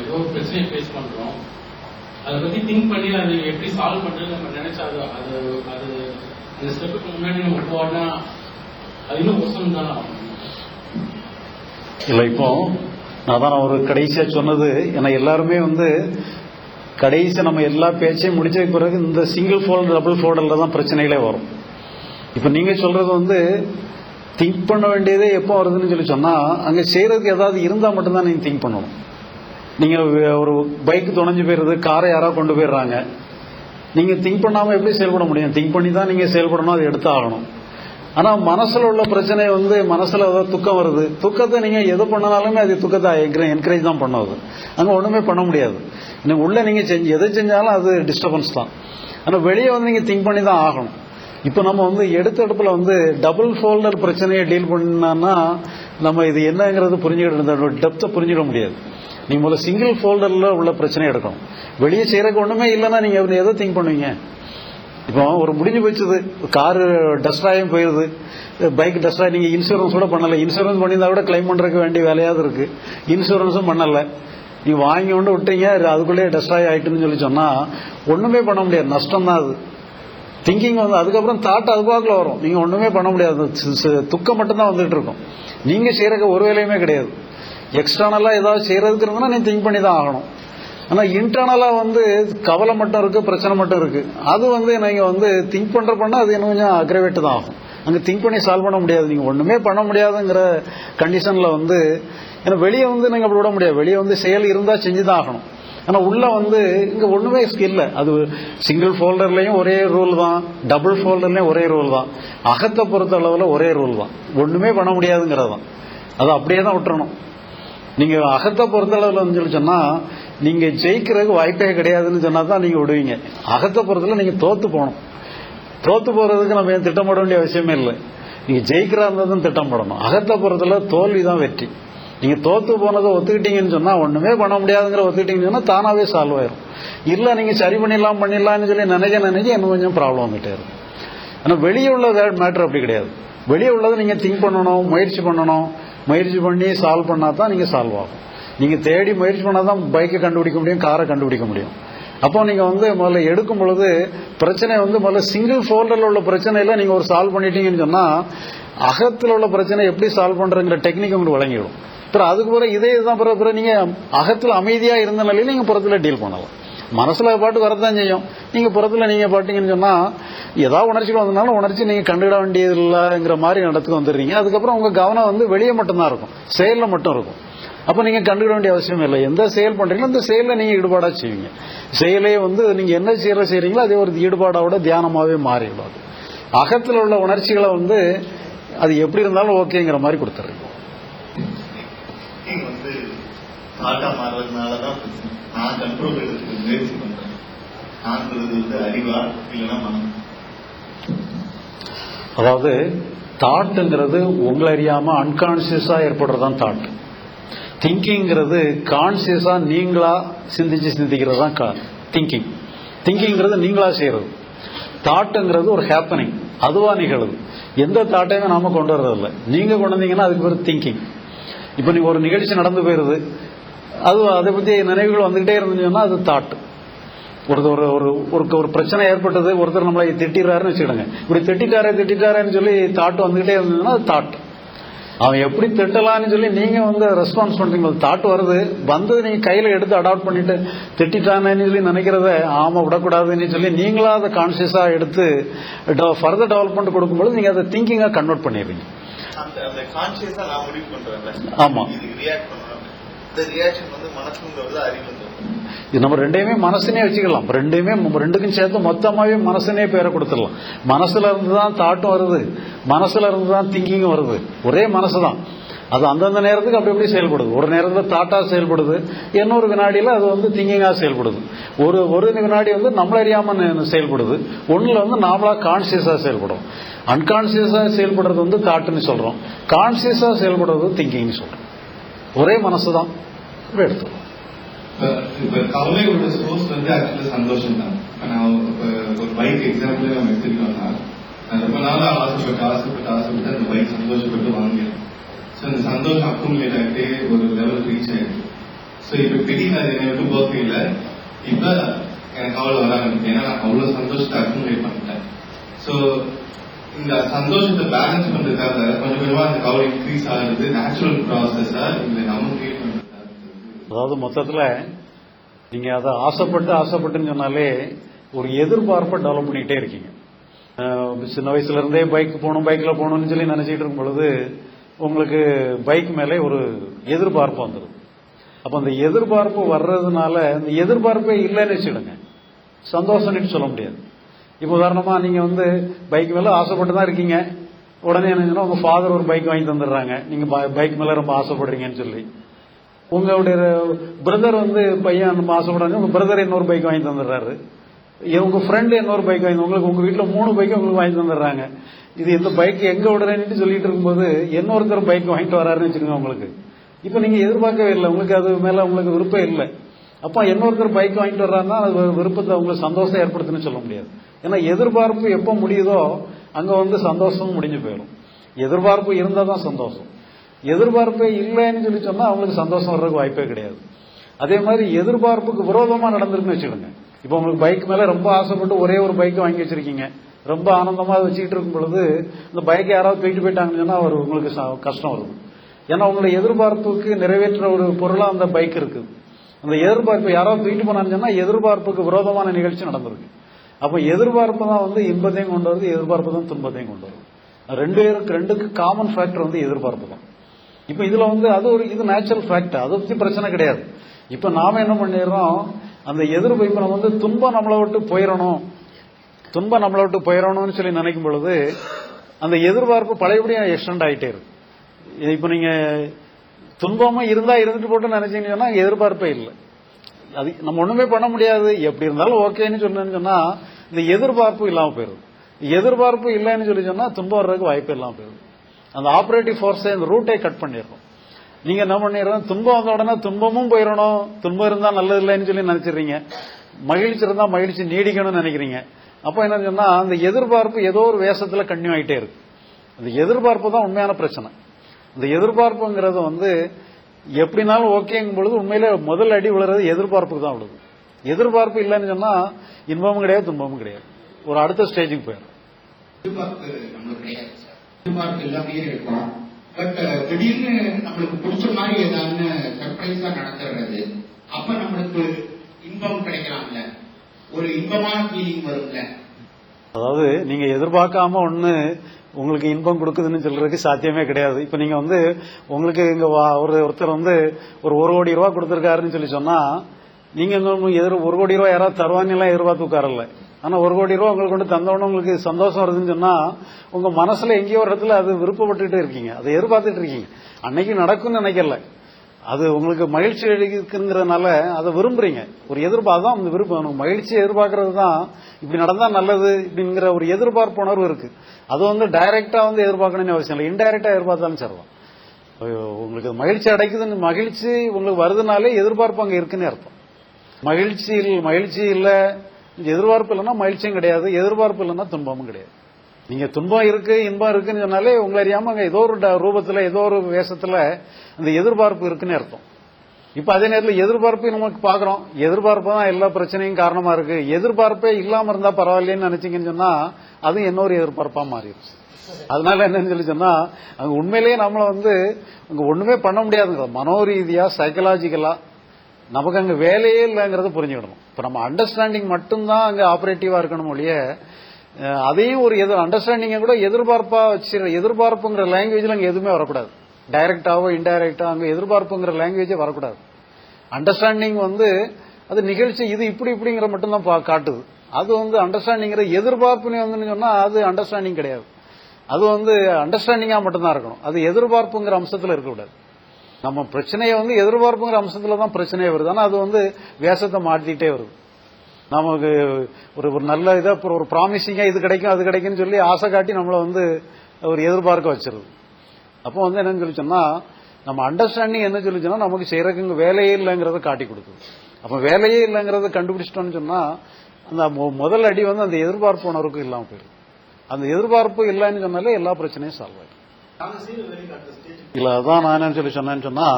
ஏதோ ஒரு பிரச்சனையை ஃபேஸ் பண்றோம். அதை பத்தி திங்க் பண்ணி அது எப்படி சால்வ் பண்றது நம்ம நினைச்சா அது அது அது அந்த ஸ்டெப்புக்கு முன்னாடி நம்ம போனா அது இன்னும் கஷ்டம் தானே ஆகும். இல்லை இப்போ நான் தான் ஒரு கடைசியா சொன்னது. ஏன்னா எல்லாருமே வந்து கடைசி நம்ம எல்லா பேச்சையும் முடிச்சதுக்கு பிறகு இந்த சிங்கிள் ஃபோல்டு டபுள் ஃபோல்டில் தான் பிரச்சனைகளே வரும். இப்போ நீங்க சொல்றது வந்து திங்க் பண்ண வேண்டியதே எப்போ வருதுன்னு சொல்லி சொன்னா அங்க செய்யறதுக்கு ஏதாவது இருந்தா மட்டும்தான் நீங்க திங்க் பண்ணணும். நீங்க ஒரு பைக் துணைஞ்சு போயிருது காரை யாரோ கொண்டு போயிடுறாங்க. நீங்க திங்க் பண்ணாம எப்படி செயல்பட முடியும்? திங்க் பண்ணி தான் நீங்க செயல்படணும் அதை எடுத்து ஆகணும். ஆனா மனசுல உள்ள பிரச்சனை வந்து மனசுல ஏதோ துக்கம் வருது. துக்கத்தை நீங்க எது பண்ணனாலுமே அது துக்கத்தை என்கரேஜ் தான் பண்ணுவது அங்க ஒண்ணுமே பண்ண முடியாது. நீங்க உள்ள நீங்க செஞ்சு எதை செஞ்சாலும் அது டிஸ்டர்பன்ஸ் தான். ஆனா வெளியே வந்து நீங்க திங்க் பண்ணி தான் ஆகணும். இப்போ நம்ம வந்து எடுத்த இடத்துல வந்து டபுள் ஃபோல்டர் பிரச்சனையை டீல் பண்ணோம்னா நம்ம இது என்னங்கிறது புரிஞ்சுக்கிட்டு டெப்த்தை புரிஞ்சுக்க முடியாது. நீ முதல்ல சிங்கிள் ஃபோல்டர்ல உள்ள பிரச்சனையை எடுக்கணும். வெளியே செய்யறதுக்கு ஒண்ணுமே இல்லைன்னா நீங்க எதை திங்க் பண்ணுவீங்க? இப்போ ஒரு முடிஞ்சு போச்சுது காரு டஸ்டாயும் போயிருது. பைக் டஸ்டா நீங்க இன்சூரன்ஸ் கூட பண்ணல. இன்சூரன்ஸ் பண்ணியிருந்தா கூட கிளைம் பண்றதுக்கு வேண்டிய வேலையாவது இருக்கு. இன்சூரன்ஸும் பண்ணல. நீ வாங்கி கொண்டு விட்டீங்க. அதுக்குள்ளேயே டஸ்டாய் ஆயிட்டுன்னு சொல்லி சொன்னா ஒண்ணுமே பண்ண முடியாது. நஷ்டம் தான் அது. திங்கிங் வந்து அதுக்கப்புறம் தாட் அது வரும். நீங்க ஒண்ணுமே பண்ண முடியாது. துக்கம் மட்டும்தான் வந்துட்டு இருக்கும். நீங்க செய்யறதுக்கு ஒரு வேலையுமே கிடையாது. எக்ஸ்டர்னலா ஏதாவது செய்யறதுக்கு இருந்தா நீ திங்க் பண்ணி தான் ஆகணும். ஆனா இன்டர்னலா வந்து கவலை மட்டும் இருக்கு பிரச்சனை மட்டும் இருக்கு. அது வந்து நீங்க வந்து திங்க் பண்ற பண்ணால் அது இன்னும் கொஞ்சம் அக்ரவேட் தான் ஆகும். அங்க திங்க் பண்ணி சால்வ் பண்ண முடியாது. நீங்க ஒண்ணுமே பண்ண முடியாதுங்கிற கண்டிஷன்ல வந்து ஏன்னா வெளியே வந்து நீங்க அப்படி விட முடியாது. வெளியே வந்து செயல் இருந்தா செஞ்சுதான் ஆகணும். ஆனா உள்ள வந்து இங்க ஒண்ணுமே ஸ்கில்ல அது சிங்கிள் ஃபோல்டர்லயும் ஒரே ரூல் தான். டபுள் ஃபோல்டர்லயும் ஒரே ரூல் தான். அகத்தை பொறுத்த அளவுல ஒரே ரூல் தான். ஒண்ணுமே பண்ண முடியாதுங்கிறது தான் அதை அப்படியே தான் விட்டுறணும். நீங்க அகத்தை பொறுத்த வந்து சொல்லி சொன்னா நீங்க ஜெயிக்கிறதுக்கு வாய்ப்பே கிடையாதுன்னு சொன்னா தான் நீங்க விடுவீங்க. அகத்தை பொறுத்தல நீங்க தோத்து போகணும். தோத்து போறதுக்கு நம்ம ஏன் திட்டமிட வேண்டிய அவசியமே இல்லை. நீங்க ஜெயிக்கிறா இருந்ததும் திட்டம் போடணும் அகத்தை பொறுத்தல தோல்வி தான் வெற்றி. நீங்க தோத்து போனதை ஒத்துக்கிட்டீங்கன்னு சொன்னா ஒண்ணுமே பண்ண முடியாதுங்கிற ஒத்துக்கிட்டீங்கன்னு சொன்னா தானாவே சால்வ் ஆயிரும். இல்ல நீங்க சரி பண்ணிடலாம் பண்ணிடலாம்னு சொல்லி நினைக்க நினைக்க இன்னும் கொஞ்சம் ப்ராப்ளம் வந்துட்டே இருக்கும். ஆனா வெளியே உள்ள மேட்டர் அப்படி கிடையாது. வெளியே உள்ளதை நீங்க திங்க் பண்ணணும் முயற்சி பண்ணணும். முயற்சி பண்ணி சால்வ் பண்ணா தான் நீங்க சால்வ் ஆகும். நீங்க தேடி முயற்சி பண்ணாதான் பைக்கை கண்டுபிடிக்க முடியும் காரை கண்டுபிடிக்க முடியும். அப்போ நீங்க வந்து முதல்ல எடுக்கும் பொழுது பிரச்சனை வந்து முதல்ல சிங்கிள் ஃபோல்டர்ல உள்ள பிரச்சனையில நீங்க ஒரு சால்வ் பண்ணிட்டீங்கன்னு சொன்னா அகத்தில் உள்ள பிரச்சனை எப்படி சால்வ் பண்றங்கிற டெக்னிக் உங்களுக்கு வழங்கிடும். அப்புறம் அதுக்கு பிறகு இதே இதுதான் பிறகு பிறகு நீங்க அகத்தில் அமைதியா இருந்த நிலையில நீங்க புறத்துல டீல் பண்ணலாம். மனசுல பாட்டு வரதான் செய்யும். நீங்க புறத்துல நீங்க பாட்டீங்கன்னு சொன்னா ஏதாவது உணர்ச்சிகள் வந்தனாலும் உணர்ச்சி நீங்க கண்டுகிட வேண்டியது இல்லைங்கிற மாதிரி இடத்துக்கு வந்துடுறீங்க. அதுக்கப்புறம் உங்க கவனம் வந்து வெளியே மட்டும்தான் இருக்கும். செயல்ல மட்டும் இருக்கும். அப்ப நீங்க கண்டுக்கிட வேண்டிய அவசியம் இல்லை. எந்த செயல் பண்றீங்களோ அந்த செயல நீங்க ஈடுபாடா செய்வீங்க. செயலே வந்து நீங்க என்ன செயல செய்றீங்களோ அதே ஒரு ஈடுபாடோட தியானமாவே மாறிடும் அது. அகத்தில் உள்ள உணர்ச்சிகளை வந்து அது எப்படி இருந்தாலும் ஓகேங்கிற மாதிரி கொடுத்துருங்க வந்து மாறுறதுனாலதான் நான் கண்ட்ரோல் முயற்சி பண்றேன். நான்கிறது அறிவா இல்லைன்னா மனம். அதாவது தாட்டுங்கிறது உங்களை அறியாம அன்கான்சியஸா ஏற்படுறதுதான் தாட் திங்கிங்கிறது கான்சியஸா நீங்களா சிந்திச்சு சிந்திக்கிறது தான் திங்கிங் திங்கிங்கிறது நீங்களா செய்யறது. தாட்டுங்கிறது ஒரு ஹேப்பனிங் அதுவா நிகழுது. எந்த தாட்டையுமே நாம கொண்டு வர்றதில்ல நீங்க கொண்டு வந்தீங்கன்னா அதுக்கு பேர் திங்கிங் இப்போ நீங்க ஒரு நிகழ்ச்சி நடந்து போயிருது. அது அதை பத்தி நினைவுகள் வந்துகிட்டே இருந்துச்சுன்னா அது தாட் ஒருத்தர் ஒரு ஒரு ஒரு ஒரு பிரச்சனை ஏற்பட்டது ஒருத்தர் நம்மளை திட்டிடுறாருன்னு வச்சுக்கிடுங்க இப்படி திட்டிட்டாரே திட்டிட்டாரேன்னு சொல்லி தாட் வந்துகிட்டே இருந்ததுன்னா அது தாட் அவன் எப்படி திட்டலாம்னு சொல்லி நீங்க வந்து ரெஸ்பான்ஸ் பண்றீங்க தாட் வருது. வந்தது நீங்க கையில எடுத்து அடாப்ட் பண்ணிட்டு திட்டானேன்னு சொல்லி நினைக்கிறத ஆமா விடக்கூடாதுன்னு சொல்லி நீங்களா அதை கான்சியஸா எடுத்து ஃபர்தர் டெவலப்மெண்ட் கொடுக்கும்போது நீங்க அதை திங்கிங்கா கன்வெர்ட் பண்ணிடுறீங்க அந்த அந்த ரியாக்ஷன் வந்து அறிவு இது நம்ம ரெண்டையுமே மனசுனே வச்சுக்கலாம். ரெண்டையுமே ரெண்டுக்கும் சேர்த்து மொத்தமாவே மனசுனே பேரை கொடுத்துடலாம். மனசுல இருந்து தான் தாட்டும் வருது. மனசுல இருந்து தான் திங்கிங்கும் வருது. ஒரே மனசு தான் அது அந்தந்த நேரத்துக்கு அப்படி எப்படி செயல்படுது. ஒரு நேரத்தில் தாட்டா செயல்படுது. இன்னொரு வினாடியில் அது வந்து திங்கிங்கா செயல்படுது. ஒரு ஒரு வினாடி வந்து நம்மள அறியாம செயல்படுது. ஒன்றில் வந்து நாமளா கான்சியஸா செயல்படும் அன்கான்சியஸா செயல்படுறது வந்து தாட்டுன்னு சொல்றோம். கான்சியஸா செயல்படுறது திங்கிங்னு சொல்றோம். ஒரே மனசு தான் இப்படி கவலை உள்ள சோர்ஸ் வந்து ஆக்சுவலா சந்தோஷம் தான் நான் ஒரு பைக் எக்ஸாம்பிள் நம்ம எடுத்துக்கிட்டோம்னா நான் ரொம்ப நாளா ஆசைப்பட்டு ஆசைப்பட்டு ஆசைப்பட்டு அந்த பைக் சந்தோஷப்பட்டு வாங்கினேன். ஸோ அந்த சந்தோஷம் அக்குமுலேட் ஆகிட்டே ஒரு லெவல் ரீச் ஆயிடுச்சு. ஸோ இப்போ திடீர்னு அது என்னை விட்டு போக இல்லை இப்போ எனக்கு கவலை வர ஆரம்பிச்சு ஏன்னா நான் அவ்வளோ சந்தோஷத்தை அக்குமுலேட் பண்ணிட்டேன். ஸோ இந்த சந்தோஷத்தை பேலன்ஸ் பண்றதுக்காக கொஞ்சம் கொஞ்சமா அந்த கவலை இன்க்ரீஸ் ஆகுறது நேச்சுரல் ப்ராசஸா இல்லை நமக்கு அதாவது மொத்தத்தில் நீங்கள் அதை ஆசைப்பட்டு ஆசைப்பட்டுன்னு சொன்னாலே ஒரு எதிர்பார்ப்பை டெவலப் பண்ணிக்கிட்டே இருக்கீங்க. சின்ன வயசுலேருந்தே பைக் போகணும் பைக்கில் போகணும்னு சொல்லி நினச்சிட்டு இருக்கும் பொழுது உங்களுக்கு பைக் மேலே ஒரு எதிர்பார்ப்பு வந்துடும் அப்போ அந்த எதிர்பார்ப்பு வர்றதுனால அந்த எதிர்பார்ப்பே இல்லைன்னு வச்சுடுங்க சந்தோஷம்னு சொல்ல முடியாது. இப்போ உதாரணமாக நீங்கள் வந்து பைக் மேலே ஆசைப்பட்டு தான் இருக்கீங்க. உடனே என்ன உங்கள் ஃபாதர் ஒரு பைக் வாங்கி தந்துடுறாங்க. நீங்கள் பைக் மேலே ரொம்ப ஆசைப்படுறீங்கன்னு சொல்லி. உங்களுடைய பிரதர் வந்து பையன் நம்ம ஆசைப்படுறாங்க உங்க பிரதர் இன்னொரு பைக் வாங்கி தந்துடுறாரு. உங்க ஃப்ரெண்டு இன்னொரு பைக் வாங்கி உங்களுக்கு உங்க வீட்டில் மூணு பைக் உங்களுக்கு வாங்கி தந்துடுறாங்க. இது இந்த பைக் எங்க விடுறேன்னு சொல்லிட்டு இருக்கும்போது இன்னொருத்தர் பைக் வாங்கிட்டு வராருன்னு வச்சுக்கோங்க உங்களுக்கு. இப்ப நீங்க எதிர்பார்க்கவே இல்லை. உங்களுக்கு அது மேல உங்களுக்கு விருப்பம் இல்லை. அப்ப இன்னொருத்தர் பைக் வாங்கிட்டு வர்றாருன்னா அது விருப்பத்தை உங்களுக்கு சந்தோஷம் ஏற்படுத்துன்னு சொல்ல முடியாது. ஏன்னா எதிர்பார்ப்பு எப்ப முடியுதோ அங்க வந்து சந்தோஷமும் முடிஞ்சு போயிடும். எதிர்பார்ப்பு இருந்தா தான் சந்தோஷம். எதிர்பார்ப்பே இல்லைன்னு சொல்லி சொன்னா அவங்களுக்கு சந்தோஷம் வர்றதுக்கு வாய்ப்பே கிடையாது. அதே மாதிரி எதிர்பார்ப்புக்கு விரோதமா நடந்திருக்குன்னு வச்சுக்கோங்க. இப்போ உங்களுக்கு பைக் மேல ரொம்ப ஆசைப்பட்டு ஒரே ஒரு பைக் வாங்கி வச்சிருக்கீங்க. ரொம்ப ஆனந்தமா அதை வச்சுக்கிட்டு இருக்கும் பொழுது இந்த பைக்கை யாராவது தூக்கிட்டு போயிட்டாங்கன்னு சொன்னா அவர் உங்களுக்கு கஷ்டம் வருது ஏன்னா உங்களை எதிர்பார்ப்புக்கு நிறைவேற்ற ஒரு பொருளா அந்த பைக் இருக்கு. அந்த எதிர்பார்ப்பு யாராவது தூக்கிட்டு போனான்னு சொன்னா எதிர்பார்ப்புக்கு விரோதமான நிகழ்ச்சி நடந்திருக்கு. அப்ப எதிர்பார்ப்பு தான் வந்து இன்பத்தையும் கொண்டு வருது எதிர்பார்ப்பு தான் துன்பத்தையும் கொண்டு வருது. ரெண்டு பேருக்கு ரெண்டுக்கு காமன் ஃபேக்டர் வந்து எதிர்பார்ப்பு தான். இப்ப இதுல வந்து அது ஒரு இது நேச்சுரல் ஃபேக்ட் அதை பத்தி பிரச்சனை கிடையாது. இப்ப நாம என்ன பண்ணிடுறோம்? அந்த எதிர்ப்பு இப்ப நம்ம வந்து துன்பம் நம்மளை விட்டு போயிடணும். துன்பம் நம்மளை விட்டு போயிடணும்னு சொல்லி நினைக்கும் பொழுது அந்த எதிர்பார்ப்பு பழையபடியும் எக்ஸ்டெண்ட் ஆகிட்டே இருக்கு. இப்ப நீங்க துன்பமா இருந்தா இருந்துட்டு போட்டு நினைச்சீங்கன்னு சொன்னால் எதிர்பார்ப்பே இல்லை. அது நம்ம ஒண்ணுமே பண்ண முடியாது. எப்படி இருந்தாலும் ஓகேன்னு சொன்னேன்னு சொன்னா இந்த எதிர்பார்ப்பு இல்லாம போயிடும். எதிர்பார்ப்பு இல்லைன்னு சொல்லி சொன்னா துன்பம் வர்றதுக்கு வாய்ப்பு இல்லாம போயிடும். அந்த ஆபரேட்டிவ் ஃபோர்ஸை அந்த ரூட்டை கட் பண்ணிடுறோம் நீங்க என்ன பண்ணிடுறோம் துன்பம் வந்த உடனே துன்பமும் போயிடணும். துன்பம் இருந்தா நல்லது இல்லைன்னு சொல்லி நினைச்சிடுறீங்க. மகிழ்ச்சி இருந்தா மகிழ்ச்சி நீடிக்கணும்னு நினைக்கிறீங்க. அப்போ என்ன சொன்னா அந்த எதிர்பார்ப்பு ஏதோ ஒரு வேஷத்துல கன்னியூ ஆயிட்டே இருக்கு. அந்த எதிர்பார்ப்பு தான் உண்மையான பிரச்சனை. இந்த எதிர்பார்ப்புங்கிறது வந்து எப்படினாலும் ஓகேங்கும் பொழுது உண்மையில முதல் அடி விழுறது எதிர்பார்ப்புக்கு தான் விழுது. எதிர்பார்ப்பு இல்லைன்னு சொன்னா இன்பமும் கிடையாது துன்பமும் கிடையாது. ஒரு அடுத்த ஸ்டேஜுக்கு போயிடும். மார்க் எல்லாமே இருக்கும். பட் திடீர்னு நம்மளுக்கு பிடிச்ச மாதிரி ஏதாவது சர்ப்ரைஸா நடந்துடுறது அப்ப நம்மளுக்கு இன்பம் கிடைக்கலாம்ல. ஒரு இன்பமான ஃபீலிங் வரும்ல. அதாவது நீங்க எதிர்பார்க்காம ஒண்ணு உங்களுக்கு இன்பம் கொடுக்குதுன்னு சொல்றதுக்கு சாத்தியமே கிடையாது. இப்ப நீங்க வந்து உங்களுக்கு இங்க ஒரு ஒருத்தர் வந்து ஒரு ஒரு கோடி ரூபாய் கொடுத்திருக்காருன்னு சொல்லி சொன்னா நீங்க எதிர் ஒரு கோடி ரூபாய் யாராவது தருவான்னு எல்லாம் எதிர்பார்த்து உட்காரல. ஆனா ஒரு கோடி ரூபா உங்களுக்கு கொண்டு தந்தவொடனே உங்களுக்கு சந்தோஷம் வருதுன்னு சொன்னா உங்க மனசுல எங்கேயோ ஒரு இடத்துல அது விருப்பப்பட்டுட்டு இருக்கீங்க. அதை எதிர்பார்த்துட்டு இருக்கீங்க. அன்னைக்கு நடக்கும்னு நினைக்கல. அது உங்களுக்கு மகிழ்ச்சி அளிக்குங்கிறதுனால அதை விரும்புறீங்க. ஒரு எதிர்பார்ப்பு தான் அந்த விருப்பம். எனக்கு மகிழ்ச்சி எதிர்பார்க்கறது தான். இப்படி நடந்தா நல்லது இப்படிங்கிற ஒரு எதிர்பார்ப்பு உணர்வு இருக்கு. அது வந்து டைரக்டா வந்து எதிர்பார்க்கணும்னு அவசியம் இல்லை. இன்டைரக்டா எதிர்பார்த்தாலும் சரிதான் ஐயோ, உங்களுக்கு மகிழ்ச்சி அடைக்குதுன்னு மகிழ்ச்சி உங்களுக்கு வருதுனாலே எதிர்பார்ப்பு அங்க இருக்குன்னு அர்த்தம். மகிழ்ச்சி மகிழ்ச்சி இல்லை எதிர்பார்ப்பு இல்லைன்னா மகிழ்ச்சியும் கிடையாது எதிர்பார்ப்பு இல்லைன்னா துன்பமும் கிடையாது. நீங்க துன்பம் இருக்கு இன்பம் இருக்குன்னு சொன்னாலே உங்களை அறியாம அங்க ஏதோ ஒரு ட- ரூபத்துல ஏதோ ஒரு வேஷத்துல அந்த எதிர்பார்ப்பு இருக்குன்னு அர்த்தம். இப்ப அதே நேரத்தில் எதிர்பார்ப்பு நமக்கு பாக்குறோம் எதிர்பார்ப்பு தான் எல்லா பிரச்சனையும் காரணமா இருக்கு. எதிர்பார்ப்பே இல்லாம இருந்தா பரவாயில்லன்னு நினைச்சீங்கன்னு சொன்னா அதுவும் இன்னொரு எதிர்பார்ப்பா மாறிடுச்சு. அதனால என்னன்னு சொல்லி சொன்னா அங்க உண்மையிலேயே நம்மள வந்து அங்க ஒண்ணுமே பண்ண முடியாதுங்க மனோரீதியா சைக்கலாஜிக்கலா நமக்கு அங்க வேலையே இல்லைங்கிறத புரிஞ்சுக்கணும். இப்ப நம்ம அண்டர்ஸ்டாண்டிங் மட்டும்தான் அங்க ஆபரேட்டிவா இருக்கணும் ஒழிய அதையும் ஒரு எதிர் அண்டர்ஸ்டாண்டிங்க கூட எதிர்பார்ப்பா வச்சு எதிர்பார்ப்புங்கிற லாங்குவேஜ்ல அங்க எதுவுமே வரக்கூடாது. டைரக்டாவோ இன்டைரக்டா அங்க எதிர்பார்ப்புங்கிற லாங்குவேஜே வரக்கூடாது. அண்டர்ஸ்டாண்டிங் வந்து அது நிகழ்ச்சி இது இப்படி இப்படிங்கிற மட்டும்தான் பா- காட்டுது. அது வந்து அண்டர்ஸ்டாண்டிங்கிற எதிர்பார்ப்புன்னு வந்து சொன்னா அது அண்டர்ஸ்டாண்டிங் கிடையாது. அது வந்து அண்டர்ஸ்டாண்டிங்கா மட்டும்தான் இருக்கணும். அது எதிர்பார்ப்புங்கிற அம்சத்துல இருக்கக்கூடாது. நம்ம பிரச்சனையை வந்து எதிர்பார்ப்புங்கிற அம்சத்துல தான் பிரச்சனையே வருது. ஆனா அது வந்து வேஷத்தை மாற்றிட்டே வருது. நமக்கு ஒரு ஒரு நல்ல இதாக அப்புறம் ஒரு ப்ராமிசிங்காக இது கிடைக்கும் அது கிடைக்கும்னு சொல்லி ஆசை காட்டி நம்மளை வந்து ஒரு எதிர்பார்க்க வச்சிருது. அப்போ வந்து என்னன்னு சொல்லி நம்ம அண்டர்ஸ்டாண்டிங் என்ன சொல்லி சொன்னா நமக்கு செய்யறதுக்கு வேலையே இல்லைங்கிறத காட்டி கொடுக்குது. அப்போ வேலையே இல்லைங்கிறத கண்டுபிடிச்சிட்டோம்னு சொன்னா அந்த முதல் அடி வந்து அந்த எதிர்பார்ப்பு உணர்வுக்கு இல்லாமல் போயிடும் அந்த எதிர்பார்ப்பு இல்லைன்னு சொன்னாலே எல்லா பிரச்சனையும் சால்வ் ஆயிடும். இல்ல அதான் நான் என்ன சொல்லி சொன்னேன்னு சொன்னா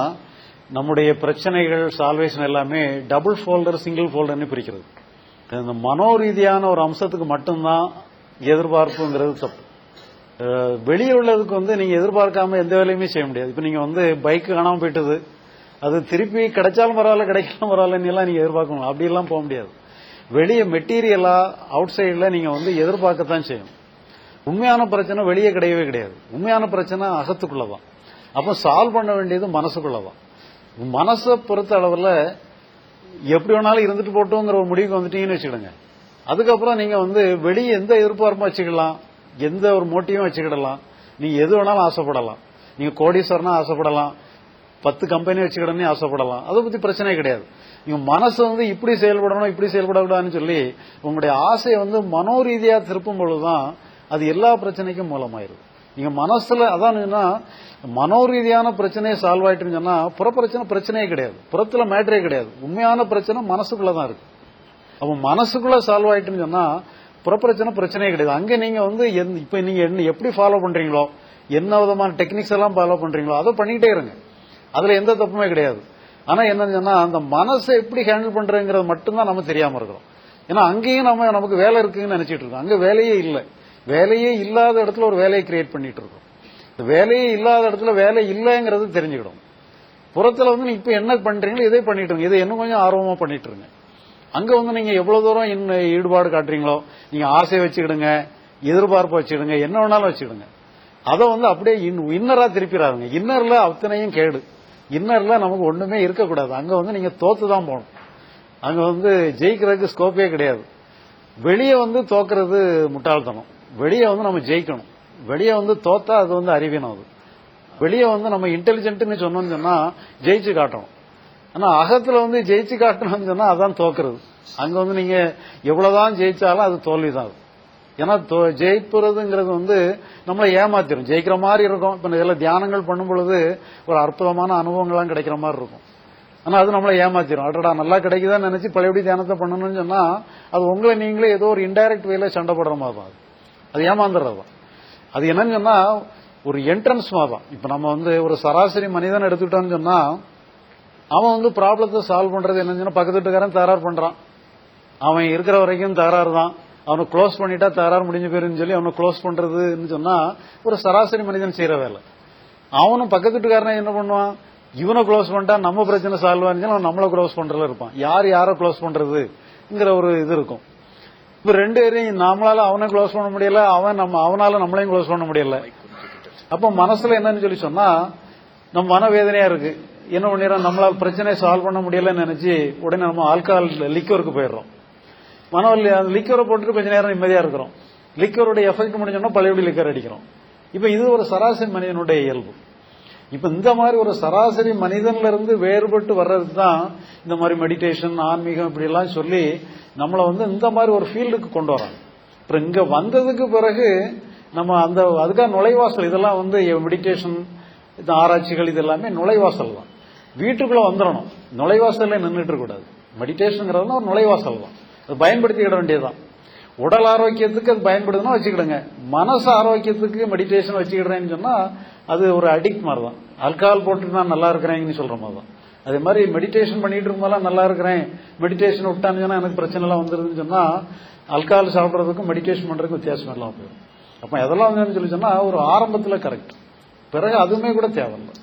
நம்முடைய பிரச்சனைகள் சால்வேஷன் எல்லாமே டபுள் ஃபோல்டர் சிங்கிள் ஃபோல்டர்னு பிரிக்கிறது. இந்த மனோரீதியான ஒரு அம்சத்துக்கு மட்டும்தான் எதிர்பார்ப்புங்கிறது தப்பு. வெளியே உள்ளதுக்கு வந்து நீங்க எதிர்பார்க்காம எந்த வேலையுமே செய்ய முடியாது. இப்ப நீங்க வந்து பைக் காணாம போயிட்டது அது திருப்பி கிடைச்சாலும் பரவாயில்ல கிடைக்கலாம் பரவாயில்லன்னு எல்லாம் நீங்க எதிர்பார்க்கணும் அப்படி எல்லாம் போக முடியாது. வெளியே மெட்டீரியலா அவுட் சைட்ல நீங்க வந்து எதிர்பார்க்கத்தான் செய்யணும். உண்மையான பிரச்சனை வெளியே கிடையவே கிடையாது. உண்மையான பிரச்சனை அகத்துக்குள்ளதான் அப்ப சால்வ் பண்ண வேண்டியது மனசுக்குள்ளதான் மனசை பொறுத்த அளவில் எப்படி வேணாலும் இருந்துட்டு போட்டோங்கிற ஒரு முடிவுக்கு வந்துட்டீங்கன்னு வச்சுக்கிடுங்க. அதுக்கப்புறம் நீங்க வந்து வெளியே எந்த எதிர்பார்ப்பும் வச்சுக்கலாம் எந்த ஒரு மோட்டிவும் வச்சுக்கிடலாம். நீங்க எது வேணாலும் ஆசைப்படலாம். நீங்க கோடீஸ்வரனா ஆசைப்படலாம். பத்து கம்பெனி வச்சுக்கிடனே ஆசைப்படலாம். அதை பத்தி பிரச்சனையே கிடையாது. நீங்க மனசு வந்து இப்படி செயல்படணும் இப்படி செயல்படக்கூடாதுன்னு சொல்லி உங்களுடைய ஆசையை வந்து மனோரீதியா திருப்பும் பொழுதுதான் அது எல்லா பிரச்சனைக்கும் மூலமாயிருது. நீங்க மனசுல அதான் மனோரீதியான பிரச்சனையை சால்வ் ஆகிட்டுன்னு சொன்னா புற பிரச்சனை பிரச்சனையே கிடையாது. புறத்துல மேட்டரே கிடையாது. உண்மையான பிரச்சனை மனசுக்குள்ளதான் இருக்கு. அப்ப மனசுக்குள்ள சால்வ் ஆயிட்டுன்னு சொன்னா புறப்பிரச்சனை பிரச்சனையே கிடையாது. அங்க நீங்க வந்து எந்த- இப்ப நீங்க என்ன எப்படி ஃபாலோ பண்றீங்களோ என்ன விதமான டெக்னிக்ஸ் எல்லாம் ஃபாலோ பண்றீங்களோ அதை பண்ணிக்கிட்டே இருங்க. அதுல எந்த தப்புமே கிடையாது. ஆனா என்னன்னு சொன்னா அந்த மனசை எப்படி ஹேண்டில் பண்றதுங்கிறது மட்டும்தான் நம்ம தெரியாம இருக்கிறோம். ஏன்னா அங்கேயும் நம்ம நமக்கு வேலை இருக்குன்னு நினைச்சிட்டு இருக்கோம். அங்க வேலையே இல்லை. வேலையே இல்லாத இடத்துல ஒரு வேலையை கிரியேட் பண்ணிட்டு இருக்கோம். வேலையே இல்லாத இடத்துல வேலை இல்லைங்கிறது தெரிஞ்சுக்கிடும். புறத்தில் வந்து நீங்க இப்போ என்ன பண்றீங்களோ இதே பண்ணிட்டு இருங்க. இதை இன்னும் கொஞ்சம் ஆர்வமா பண்ணிட்டு இருங்க. அங்க வந்து நீங்க எவ்வளவு தூரம் இன்னும் ஈடுபாடு காட்டுறீங்களோ நீங்க ஆசையை வச்சுக்கிடுங்க எதிர்பார்ப்பு வச்சுக்கிடுங்க என்ன வேணாலும் வச்சுக்கிடுங்க. அதை வந்து அப்படியே இன்னரா திருப்பிடாதுங்க. இன்னர்ல அத்தனையும் கேடு. இன்னர்ல நமக்கு ஒண்ணுமே இருக்கக்கூடாது. அங்க வந்து நீங்க தோத்து தான் போகணும். அங்க வந்து ஜெயிக்கிறதுக்கு ஸ்கோப்பே கிடையாது. வெளியே வந்து தோக்குறது முட்டாள்தனம். வெளியே வந்து நம்ம ஜெயிக்கணும். வெளியே வந்து தோத்தா அது வந்து அறிவீனம் அது. வெளியே வந்து நம்ம இன்டெலிஜென்ட்னு சொன்னோம்னு சொன்னா ஜெயிச்சு காட்டணும். ஆனா அகத்துல வந்து ஜெயிச்சு காட்டணும்னு சொன்னா அதான் தோக்குறது. அங்க வந்து நீங்க எவ்வளவுதான் ஜெயிச்சாலும் அது தோல்விதான் அது. ஏன்னா தோ- ஜெயிப்புறதுங்கிறது வந்து நம்மளை ஏமாத்திரும். ஜெயிக்கிற மாதிரி இருக்கும். இப்ப இதெல்லாம் தியானங்கள் பண்ணும் பொழுது ஒரு அற்புதமான அனுபவங்கள்லாம் கிடைக்கிற மாதிரி இருக்கும். ஆனா அது நம்மளை ஏமாத்திரும். அடடா நல்லா கிடைக்குதான்னு நினைச்சு பழையபடி தியானத்தை பண்ணணும்னு சொன்னா அது உங்களை நீங்களே ஏதோ ஒரு இன்டைரக்ட் வேல சண்டை போடுற மாதிரி தான் அது. அது ஏமாந்துறது. தான் அது என்னன்னு சொன்னா ஒரு என்ட்ரன்ஸ் மாதிரி தான். இப்ப நம்ம வந்து ஒரு சராசரி மனிதன் எடுத்துக்கிட்டோம்னு சொன்னா அவன் வந்து ப்ராப்ளத்தை சால்வ் பண்றது என்னன்னு சொன்னா பக்கத்து வீட்டுக்காரன் தகராறு பண்றான். அவன் இருக்கிற வரைக்கும் தகராறு தான். அவனை க்ளோஸ் பண்ணிட்டா தகராறு முடிஞ்சு போயிருன்னு சொல்லி அவனை க்ளோஸ் பண்றதுன்னு சொன்னா ஒரு சராசரி மனிதன் செய்யற வேலை. அவனும் பக்கத்து வீட்டுக்காரன் என்ன பண்ணுவான்? இவனை க்ளோஸ் பண்ணிட்டா நம்ம பிரச்சனை சால்வ் ஆனிச்சு அவன் நம்மளை க்ளோஸ் பண்றதுல இருப்பான். யார் யாரை க்ளோஸ் பண்றதுங்கிற ஒரு இது இருக்கும். இப்ப ரெண்டு பேரையும் நம்மளால அவனை க்ளோஸ் பண்ண முடியல அவன் நம்ம அவனால நம்மளையும் க்ளோஸ் பண்ண முடியல. அப்ப மனசுல என்னன்னு சொல்லி சொன்னா நம்ம மனவேதனையா இருக்கு. என்ன பண்ணிடுறோம்? நம்மளால பிரச்சனையை சால்வ் பண்ண முடியலன்னு நினைச்சு உடனே நம்ம ஆல்கஹால் லிக்யூருக்கு போயிடுறோம். மனவல்லி அந்த லிக்வரை போட்டுட்டு கொஞ்ச நேரம் நிம்மதியா இருக்கிறோம். லிக்வருடைய எஃபெக்ட் முடிஞ்சோம்னா பழையபடி லிக்கர் அடிக்கிறோம். இப்ப இது ஒரு சராசரி மனிதனுடைய இயல்பு. இப்ப இந்த மாதிரி ஒரு சராசரி மனிதன்ல இருந்து வேறுபட்டு வர்றது தான் இந்த மாதிரி மெடிடேஷன் ஆன்மீகம் இப்படி எல்லாம் சொல்லி நம்மளை வந்து இந்த மாதிரி ஒரு ஃபீல்டுக்கு கொண்டு வராங்க அப்புறம் இங்க வந்ததுக்கு பிறகு நம்ம அந்த அதுக்காக நுழைவாசல் இதெல்லாம் வந்து மெடிடேஷன் இந்த ஆராய்ச்சிகள் இது எல்லாமே நுழைவாசல் தான். வீட்டுக்குள்ள வந்துடணும். நுழைவாசல்ல நின்றுட்டு இருக்கக்கூடாது. மெடிடேஷனுங்கிறது ஒரு நுழைவாசல் தான். அது பயன்படுத்திக்கிட வேண்டியதுதான். உடல் ஆரோக்கியத்துக்கு அது பயன்படுதுன்னா வச்சுக்கிடுங்க. மனசு ஆரோக்கியத்துக்கு மெடிடேஷன் வச்சுக்கிடுறேன்னு சொன்னா அது ஒரு அடிக்ட் மாதிரி தான் ஆல்கஹால் போட்டு நான் நல்லா இருக்கிறேன்னு சொல்ற மாதிரி தான் அதே மாதிரி மெடிடேஷன் பண்ணிட்டு இருக்கும்போதெல்லாம் நல்லா இருக்கிறேன். மெடிடேஷன் விட்டான்னு எனக்கு பிரச்சனை எல்லாம் வந்துருதுன்னு சொன்னா ஆல்கஹால் சாப்பிட்றதுக்கும் மெடிடேஷன் பண்றதுக்கும் வித்தியாசம் எல்லாம் போயிடும். அப்ப எதெல்லாம் வந்து சொல்லி சொன்னா ஒரு ஆரம்பத்துல கரெக்ட் பிறகு அதுவுமே கூட தேவையில்லை.